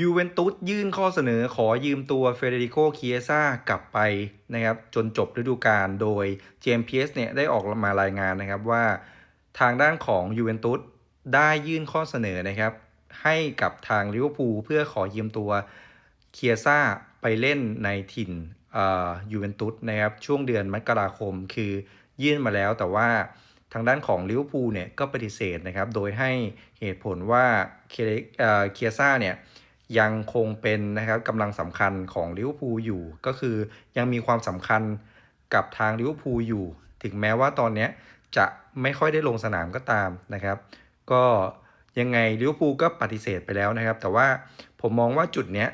ยูเวนตุสยื่นข้อเสนอขอยืมตัวเฟเดริโกเคียซ่ากลับไปนะครับจนจบฤดูกาลโดย JMPS เนี่ยได้ออกมารายงานนะครับว่าทางด้านของยูเวนตุสได้ยื่นข้อเสนอนะครับ ให้กับทางลิเวอร์พูลเพื่อขอยืมตัวเคียซ่าไปเล่นในถิ่นยูเวนตุสนะครับช่วงเดือนมกราคมคือยื่นมาแล้วแต่ว่าทางด้านของลิเวอร์พูลเนี่ยก็ปฏิเสธนะครับ โดยให้เหตุผลว่าเคียซ่าเนี่ย ยังคงเป็นนะครับกำลังสำคัญของลิเวอร์พูลอยู่ ก็คือยังมีความสำคัญกับทางลิเวอร์พูลอยู่ ถึงแม้ว่าตอนนี้จะไม่ค่อยได้ลงสนามก็ตามนะครับ ก็ยังไงลิเวอร์พูลก็ปฏิเสธไปแล้วนะครับ แต่ว่าผมมองว่าจุดเนี้ย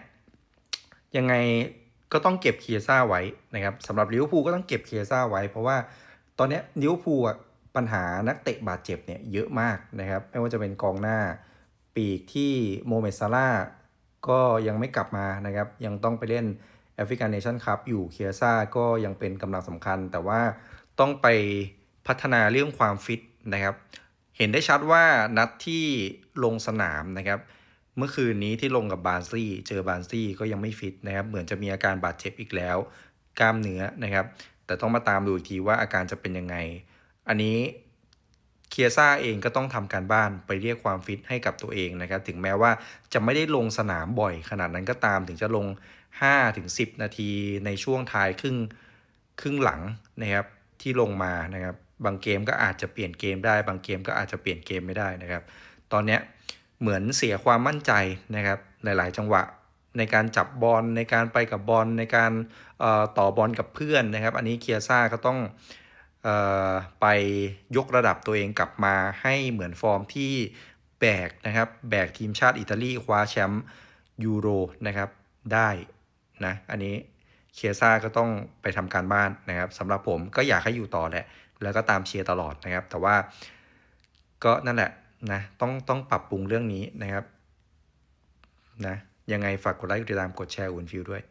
ยังไงก็ต้องเก็บเคียซ่าไว้นะครับสำหรับลิเวอร์พูลก็ต้องเก็บเคียซ่าไว้ เพราะว่าตอนนี้ลิเวอร์พูลปัญหานักเตะบาดเจ็บเนี่ยเยอะมากนะครับ ไม่ว่าจะเป็นกองหน้าปีกที่โมเมดซาร่า ก็ยังไม่กลับมานะครับ ยังต้องไปเล่นแอฟริกันเนชั่นคัพอยู่เคียซ่าก็ยังเป็นกำลังสำคัญ แต่ว่าต้องไปพัฒนาเรื่องความฟิตนะครับ เห็นได้ชัดว่านัดที่ลงสนามนะครับ เมื่อคืนนี้ที่ลงกับบาร์ซี่ เจอบาร์ซี่ก็ยังไม่ฟิตนะครับ เหมือนจะมีอาการบาดเจ็บอีกแล้ว กล้ามเนื้อนะครับ แต่ต้องมาตามดูอีกทีว่าอาการจะเป็นยังไง อันนี้ เคียซ่าเองก็ต้องทำการบ้านไปเรียกความฟิตให้กับตัวเองนะครับ ถึงแม้ว่าจะไม่ได้ลงสนามบ่อยขนาดนั้นก็ตาม ถึงจะลง 5-10 นาทีในช่วงท้ายครึ่งครึ่งหลังนะครับที่ลงมานะครับ บางเกมก็อาจจะเปลี่ยนเกมได้ บางเกมก็อาจจะเปลี่ยนเกมไม่ได้นะครับ ตอนเนี้ยเหมือนเสียความมั่นใจนะครับ หลาย ๆ จังหวะในการจับบอลในการไปกับบอลในการต่อบอลกับเพื่อนนะครับ อันนี้เคียซ่าก็ต้อง ไปยกระดับตัวเองกลับมาให้เหมือนฟอร์มที่แบกนะครับ แบกทีมชาติอิตาลีคว้าแชมป์ยูโรนะครับได้นะอันนี้เคียซ่าก็ต้องไปทำการบ้านนะครับสำหรับผมก็อยากให้อยู่ต่อแหละ แล้วก็ตามเชียร์ตลอดนะครับ แต่ว่าก็นั่นแหละนะต้องต้องปรับปรุงเรื่องนี้นะครับนะยังไงฝากกดไลค์กดติดตามกดแชร์อุ่นฟิวด้วย